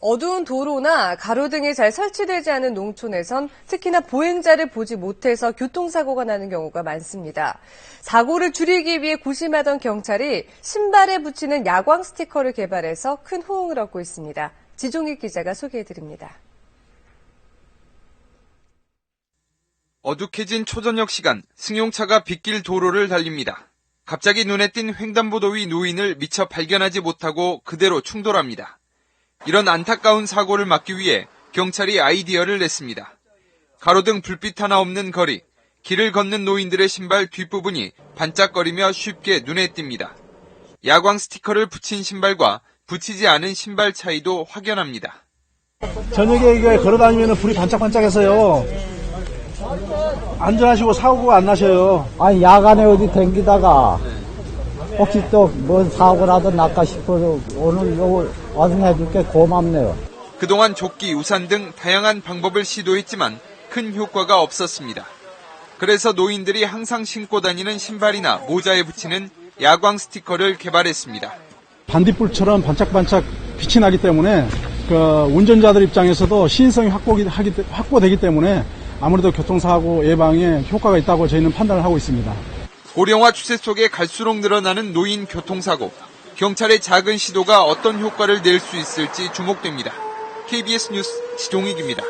어두운 도로나 가로등이 잘 설치되지 않은 농촌에선 특히나 보행자를 보지 못해서 교통사고가 나는 경우가 많습니다. 사고를 줄이기 위해 고심하던 경찰이 신발에 붙이는 야광 스티커를 개발해서 큰 호응을 얻고 있습니다. 지종익 기자가 소개해드립니다. 어둑해진 초저녁 시간 승용차가 빗길 도로를 달립니다. 갑자기 눈에 띈 횡단보도 위 노인을 미처 발견하지 못하고 그대로 충돌합니다. 이런 안타까운 사고를 막기 위해 경찰이 아이디어를 냈습니다. 가로등 불빛 하나 없는 거리, 길을 걷는 노인들의 신발 뒷부분이 반짝거리며 쉽게 눈에 띕니다. 야광 스티커를 붙인 신발과 붙이지 않은 신발 차이도 확연합니다. 저녁에 이게 걸어다니면 불이 반짝반짝해서요. 안전하시고 사고가 안 나셔요. 아니 야간에 어디 댕기다가 혹시 또뭔 사고라도 날까 싶어서 오늘 요 와서 해줄게 고맙네요. 그동안 조끼, 우산 등 다양한 방법을 시도했지만 큰 효과가 없었습니다. 그래서 노인들이 항상 신고 다니는 신발이나 모자에 붙이는 야광 스티커를 개발했습니다. 반딧불처럼 반짝반짝 빛이 나기 때문에 그 운전자들 입장에서도 시인성이 확보되기 때문에 아무래도 교통사고 예방에 효과가 있다고 저희는 판단을 하고 있습니다. 고령화 추세 속에 갈수록 늘어나는 노인 교통사고. 경찰의 작은 시도가 어떤 효과를 낼 수 있을지 주목됩니다. KBS 뉴스 지종익입니다.